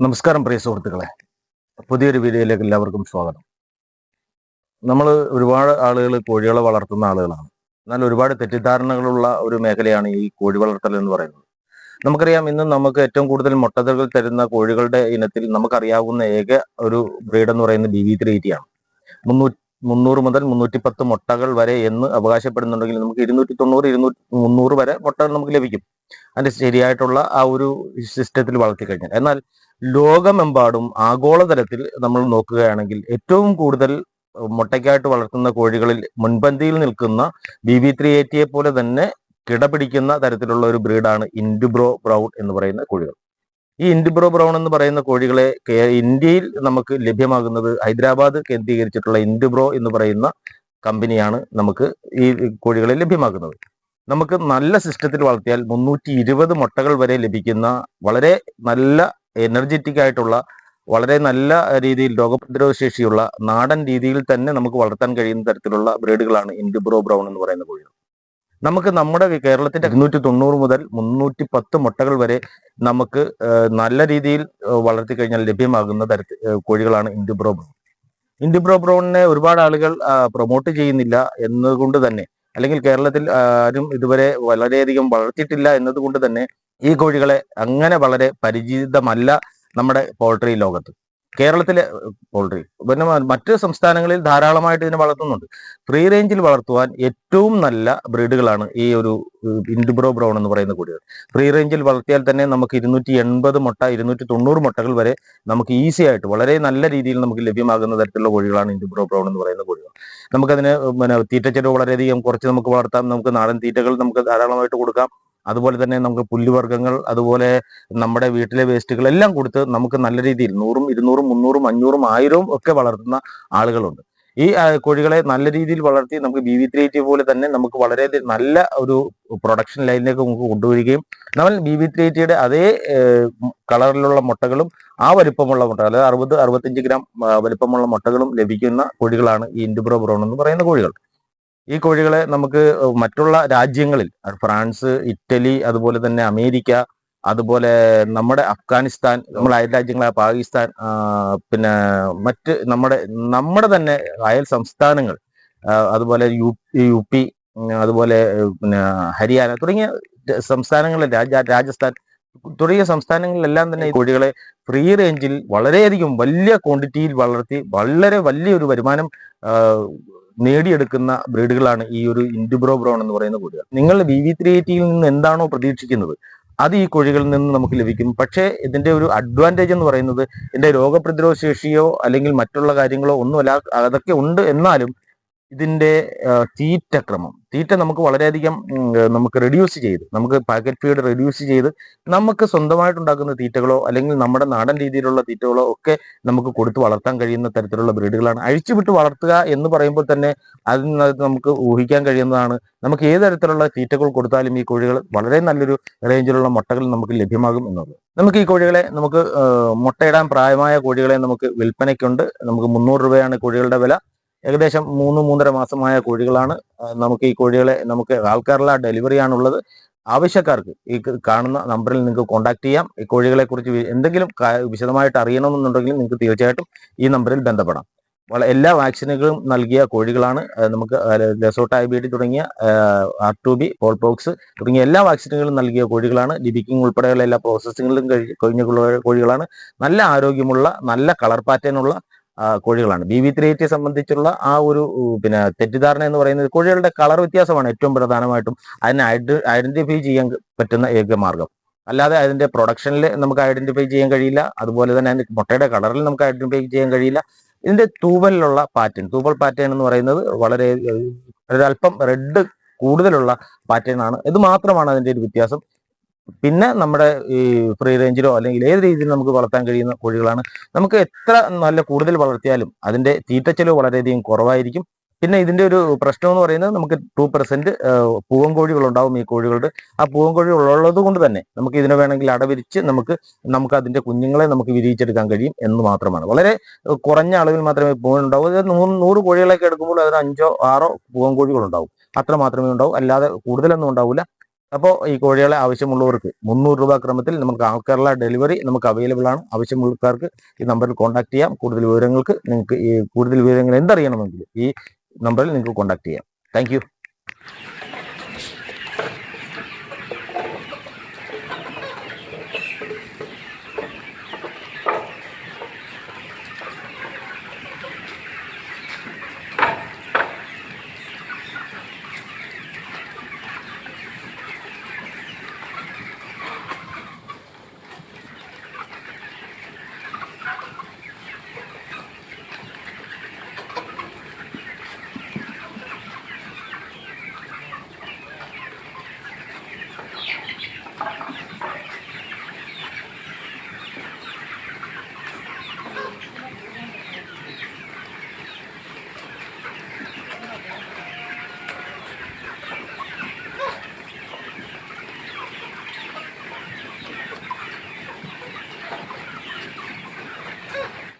നമസ്കാരം പ്രിയ സുഹൃത്തുക്കളെ. പുതിയൊരു വീഡിയോയിലേക്ക് എല്ലാവർക്കും സ്വാഗതം. നമ്മൾ ഒരുപാട് ആളുകൾ കോഴികളെ വളർത്തുന്ന ആളുകളാണ്. എന്നാൽ ഒരുപാട് തെറ്റിദ്ധാരണകളുള്ള ഒരു മേഖലയാണ് ഈ കോഴി വളർത്തൽ എന്ന് പറയുന്നത്. നമുക്കറിയാം ഇന്ന് നമുക്ക് ഏറ്റവും കൂടുതൽ മുട്ടതകൾ തരുന്ന കോഴികളുടെ ഇനത്തിൽ നമുക്കറിയാവുന്ന ഏക ഒരു ബ്രീഡ് എന്ന് പറയുന്നത് ബി വി ത്രീ ആണ്. മുന്നൂറ്റി മുന്നൂറ് മുതൽ മുന്നൂറ്റി പത്ത് മുട്ടകൾ വരെ എന്ന് അവകാശപ്പെടുന്നുണ്ടെങ്കിൽ നമുക്ക് ഇരുന്നൂറ്റി തൊണ്ണൂറ് ഇരുന്നൂറ്റി മുന്നൂറ് വരെ മുട്ടകൾ നമുക്ക് ലഭിക്കും. അതിന്റെ ശരിയായിട്ടുള്ള ആ ഒരു സിസ്റ്റത്തിൽ വളർത്തി കഴിഞ്ഞാൽ എന്നാൽ ലോകമെമ്പാടും ആഗോളതലത്തിൽ നമ്മൾ നോക്കുകയാണെങ്കിൽ ഏറ്റവും കൂടുതൽ മുട്ടയ്ക്കായിട്ട് വളർത്തുന്ന കോഴികളിൽ മുൻപന്തിയിൽ നിൽക്കുന്ന ബി ബി ത്രീ എയ്റ്റിയെ പോലെ തന്നെ കിടപിടിക്കുന്ന തരത്തിലുള്ള ഒരു ബ്രീഡാണ് ഇൻഡുബ്രോ ബ്രൗൺ എന്ന് പറയുന്ന കോഴികൾ. ഈ ഇൻഡുബ്രോ ബ്രൗൺ എന്ന് പറയുന്ന കോഴികളെ ഇന്ത്യയിൽ നമുക്ക് ലഭ്യമാകുന്നത് ഹൈദരാബാദ് കേന്ദ്രീകരിച്ചിട്ടുള്ള ഇൻഡുബ്രോ എന്ന് പറയുന്ന കമ്പനിയാണ് നമുക്ക് ഈ കോഴികളെ ലഭ്യമാക്കുന്നത്. നമുക്ക് നല്ല സിസ്റ്റത്തിൽ വളർത്തിയാൽ മുന്നൂറ്റി ഇരുപത് മുട്ടകൾ വരെ ലഭിക്കുന്ന വളരെ നല്ല എനർജറ്റിക് ആയിട്ടുള്ള വളരെ നല്ല രീതിയിൽ രോഗപ്രതിരോധ ശേഷിയുള്ള നാടൻ രീതിയിൽ തന്നെ നമുക്ക് വളർത്താൻ കഴിയുന്ന തരത്തിലുള്ള ബ്രീഡുകളാണ് ഇൻഡിബ്രോ ബ്രൗൺ എന്ന് പറയുന്ന കോഴികൾ. നമുക്ക് നമ്മുടെ കേരളത്തിന്റെ ഇരുന്നൂറ്റി തൊണ്ണൂറ് മുതൽ മുന്നൂറ്റി പത്ത് മുട്ടകൾ വരെ നമുക്ക് നല്ല രീതിയിൽ വളർത്തി കഴിഞ്ഞാൽ ലഭ്യമാകുന്ന തരത്തിൽ കോഴികളാണ് ഇൻഡിബ്രോ ബ്രൗൺ. ഇൻഡിബ്രോ ബ്രൗണിനെ ഒരുപാട് ആളുകൾ പ്രൊമോട്ട് ചെയ്യുന്നില്ല എന്നതുകൊണ്ട് തന്നെ അല്ലെങ്കിൽ കേരളത്തിൽ ആരും ഇതുവരെ വളരെയധികം വളർത്തിയിട്ടില്ല എന്നതുകൊണ്ട് തന്നെ ഈ കോഴികളെ അങ്ങനെ വളരെ പരിചിതമല്ല നമ്മുടെ പോൾട്രി ലോകത്ത്. കേരളത്തിലെ പോൾട്രി പിന്നെ മറ്റ് സംസ്ഥാനങ്ങളിൽ ധാരാളമായിട്ട് ഇതിനെ വളർത്തുന്നുണ്ട്. ഫ്രീ റേഞ്ചിൽ വളർത്തുവാൻ ഏറ്റവും നല്ല ബ്രീഡുകളാണ് ഈ ഒരു ഇൻഡിബ്രോ ബ്രൗൺ എന്ന് പറയുന്ന കോഴികൾ. ഫ്രീ റേഞ്ചിൽ വളർത്തിയാൽ തന്നെ നമുക്ക് ഇരുന്നൂറ്റി എൺപത് മുട്ട ഇരുന്നൂറ്റി തൊണ്ണൂറ് മുട്ടകൾ വരെ നമുക്ക് ഈസി ആയിട്ട് വളരെ നല്ല രീതിയിൽ നമുക്ക് ലഭ്യമാകുന്ന തരത്തിലുള്ള കോഴികളാണ് ഇൻഡിബ്രോ ബ്രൗൺ എന്ന് പറയുന്ന കോഴികൾ. നമുക്കതിന് പിന്നെ തീറ്റച്ചെലവ് വളരെയധികം കുറച്ച് നമുക്ക് വളർത്താം. നമുക്ക് നാടൻ തീറ്റകൾ നമുക്ക് ധാരാളമായിട്ട് കൊടുക്കാം. അതുപോലെ തന്നെ നമുക്ക് പുല്ലുവർഗങ്ങൾ അതുപോലെ നമ്മുടെ വീട്ടിലെ വേസ്റ്റുകൾ എല്ലാം കൊടുത്ത് നമുക്ക് നല്ല രീതിയിൽ നൂറും ഇരുന്നൂറും മുന്നൂറും അഞ്ഞൂറും ആയിരവും ഒക്കെ വളർത്തുന്ന ആളുകളുണ്ട്. ഈ കോഴികളെ നല്ല രീതിയിൽ വളർത്തി നമുക്ക് ബി വി ത്രീ എയ്റ്റി പോലെ തന്നെ നമുക്ക് വളരെ നല്ല ഒരു പ്രൊഡക്ഷൻ ലൈനിലേക്ക് നമുക്ക് കൊണ്ടുവരികയും നമ്മൾ ബി വി ത്രീ എയ്റ്റിയുടെ അതേ കളറിലുള്ള മുട്ടകളും ആ വലിപ്പമുള്ള മുട്ടകൾ അതായത് അറുപത് അറുപത്തഞ്ച് ഗ്രാം വലിപ്പമുള്ള മുട്ടകളും ലഭിക്കുന്ന കോഴികളാണ് ഈ ഇൻഡുബ്രോ ബ്രൗൺ എന്ന് പറയുന്ന കോഴികൾ. ഈ കോഴികളെ നമുക്ക് മറ്റുള്ള രാജ്യങ്ങളിൽ ഫ്രാൻസ് ഇറ്റലി അതുപോലെ തന്നെ അമേരിക്ക അതുപോലെ നമ്മുടെ അഫ്ഗാനിസ്ഥാൻ നമ്മുടെ അയൽ രാജ്യങ്ങളായ പാകിസ്ഥാൻ പിന്നെ മറ്റ് നമ്മുടെ നമ്മുടെ തന്നെ അയൽ സംസ്ഥാനങ്ങൾ അതുപോലെ യു യു പി അതുപോലെ പിന്നെ ഹരിയാന തുടങ്ങിയ സംസ്ഥാനങ്ങളിൽ രാജ രാജസ്ഥാൻ തുടങ്ങിയ സംസ്ഥാനങ്ങളിലെല്ലാം തന്നെ ഈ കോഴികളെ ഫ്രീ റേഞ്ചിൽ വളരെയധികം വലിയ ക്വാണ്ടിറ്റിയിൽ വളർത്തി വളരെ വലിയൊരു വരുമാനം നേടിയെടുക്കുന്ന ബ്രീഡുകളാണ് ഈ ഒരു ഇൻഡിബ്രോ ബ്രൗൺ എന്ന് പറയുന്ന കോഴികൾ. നിങ്ങൾ ബി വി ത്രീ എയ്റ്റിയിൽ നിന്ന് എന്താണോ പ്രതീക്ഷിക്കുന്നത് അത് ഈ കോഴികളിൽ നിന്ന് നമുക്ക് ലഭിക്കും. പക്ഷേ ഇതിന്റെ ഒരു അഡ്വാന്റേജ് എന്ന് പറയുന്നത് ഇതിന്റെ രോഗപ്രതിരോധ ശേഷിയോ അല്ലെങ്കിൽ മറ്റുള്ള കാര്യങ്ങളോ ഒന്നുമല്ല അതൊക്കെ ഉണ്ട് എന്നാലും ഇതിന്റെ തീറ്റ ക്രമം. തീറ്റ നമുക്ക് വളരെയധികം നമുക്ക് റെഡ്യൂസ് ചെയ്ത് നമുക്ക് പാക്കറ്റ് ഫീഡ് റെഡ്യൂസ് ചെയ്ത് നമുക്ക് സ്വന്തമായിട്ടുണ്ടാക്കുന്ന തീറ്റകളോ അല്ലെങ്കിൽ നമ്മുടെ നാടൻ രീതിയിലുള്ള തീറ്റകളോ ഒക്കെ നമുക്ക് കൊടുത്ത് വളർത്താൻ കഴിയുന്ന തരത്തിലുള്ള ബ്രീഡുകളാണ്. അഴിച്ചുവിട്ട് വളർത്തുക എന്ന് പറയുമ്പോൾ തന്നെ അതിൽ നമുക്ക് ഊഹിക്കാൻ കഴിയുന്നതാണ്. നമുക്ക് ഏത് തരത്തിലുള്ള തീറ്റകൾ കൊടുത്താലും ഈ കോഴികൾ വളരെ നല്ലൊരു റേഞ്ചിലുള്ള മുട്ടകൾ നമുക്ക് ലഭ്യമാകും എന്നുള്ളത്. നമുക്ക് ഈ കോഴികളെ നമുക്ക് മുട്ടയിടാൻ പ്രായമായ കോഴികളെ നമുക്ക് വിൽപ്പനയ്ക്കുണ്ട്. നമുക്ക് മുന്നൂറ് രൂപയാണ് കോഴികളുടെ വില. ഏകദേശം മൂന്ന് മൂന്നര മാസമായ കോഴികളാണ്. നമുക്ക് ഈ കോഴികളെ നമുക്ക് ആൾക്കാരുള്ള ഡെലിവറി ആണുള്ളത്. ആവശ്യക്കാർക്ക് ഈ കാണുന്ന നമ്പറിൽ നിങ്ങൾക്ക് കോൺടാക്ട് ചെയ്യാം. ഈ കോഴികളെ കുറിച്ച് എന്തെങ്കിലും വിശദമായിട്ട് അറിയണമെന്നുണ്ടെങ്കിൽ നിങ്ങൾക്ക് തീർച്ചയായിട്ടും ഈ നമ്പറിൽ ബന്ധപ്പെടാം. എല്ലാ വാക്സിനുകളും നൽകിയ കോഴികളാണ്. നമുക്ക് ലെസോട്ട് ഐ ബി ഡി തുടങ്ങിയ ആർ ടു ബി പോൾപോക്സ് തുടങ്ങിയ എല്ലാ വാക്സിനുകളും നൽകിയ കോഴികളാണ്. ലിബിക്കിംഗ് ഉൾപ്പെടെയുള്ള എല്ലാ പ്രോസസ്സിങ്ങിലും കഴി- കഴിഞ്ഞ കോഴികളാണ്. നല്ല ആരോഗ്യമുള്ള നല്ല കളർ പാറ്റേൺ ഉള്ള കോഴികളാണ്. ബി വി ത്രീ എയ്റ്റിയെ സംബന്ധിച്ചുള്ള ആ ഒരു പിന്നെ തെറ്റിദ്ധാരണ എന്ന് പറയുന്നത് കോഴികളുടെ കളർ വ്യത്യാസമാണ് ഏറ്റവും പ്രധാനമായിട്ടും. അതിനെ ഐഡന്റിഫൈ ചെയ്യാൻ പറ്റുന്ന ഏക മാർഗം. അല്ലാതെ അതിന്റെ പ്രൊഡക്ഷനിൽ നമുക്ക് ഐഡന്റിഫൈ ചെയ്യാൻ കഴിയില്ല. അതുപോലെ തന്നെ അതിന്റെ മുട്ടയുടെ കളറിൽ നമുക്ക് ഐഡന്റിഫൈ ചെയ്യാൻ കഴിയില്ല. ഇതിന്റെ തൂവലിലുള്ള പാറ്റേൺ തൂവൽ പാറ്റേൺ എന്ന് പറയുന്നത് വളരെ ഒരല്പം റെഡ് കൂടുതലുള്ള പാറ്റേൺ ആണ്. ഇത് മാത്രമാണ് അതിന്റെ ഒരു വ്യത്യാസം. പിന്നെ നമ്മുടെ ഈ ഫ്രീ റേഞ്ചിലോ അല്ലെങ്കിൽ ഏത് രീതിയിൽ നമുക്ക് വളർത്താൻ കഴിയുന്ന കോഴികളാണ്. നമുക്ക് എത്ര നല്ല കൂടുതൽ വളർത്തിയാലും അതിന്റെ തീറ്റച്ചെലവ് വളരെയധികം കുറവായിരിക്കും. പിന്നെ ഇതിന്റെ ഒരു പ്രശ്നം എന്ന് പറയുന്നത് നമുക്ക് ടു പെർസെന്റ് പൂവൻ കോഴികൾ ഉണ്ടാവും ഈ കോഴികളുടെ. ആ പൂവൻ കോഴി ഉള്ളത് കൊണ്ട് തന്നെ നമുക്ക് ഇതിനെ വേണമെങ്കിൽ അടവിരിച്ച് നമുക്ക് നമുക്ക് അതിന്റെ കുഞ്ഞുങ്ങളെ നമുക്ക് വിരിയിച്ചെടുക്കാൻ കഴിയും എന്ന് മാത്രമാണ്. വളരെ കുറഞ്ഞ അളവിൽ മാത്രമേ പൂവൻ ഉണ്ടാവൂ. നൂറ് നൂറ് കോഴികളൊക്കെ എടുക്കുമ്പോൾ അതിന് അഞ്ചോ ആറോ പൂവൻ കോഴികൾ ഉണ്ടാവും അത്ര മാത്രമേ ഉണ്ടാവൂ. അല്ലാതെ കൂടുതലൊന്നും ഉണ്ടാവില്ല. അപ്പോൾ ഈ കോഴികളെ ആവശ്യമുള്ളവർക്ക് മുന്നൂറ് രൂപ ക്രമത്തിൽ നമുക്ക് ആൾക്കാരുള്ള ഡെലിവറി നമുക്ക് അവൈലബിൾ ആണ്. ആവശ്യമുള്ളക്കാർക്ക് ഈ നമ്പറിൽ കോൺടാക്ട് ചെയ്യാം. കൂടുതൽ വിവരങ്ങൾക്ക് നിങ്ങൾക്ക് ഈ കൂടുതൽ വിവരങ്ങൾ എന്തറിയണമെങ്കിലും ഈ നമ്പറിൽ നിങ്ങൾക്ക് കോൺടാക്ട് ചെയ്യാം. Thank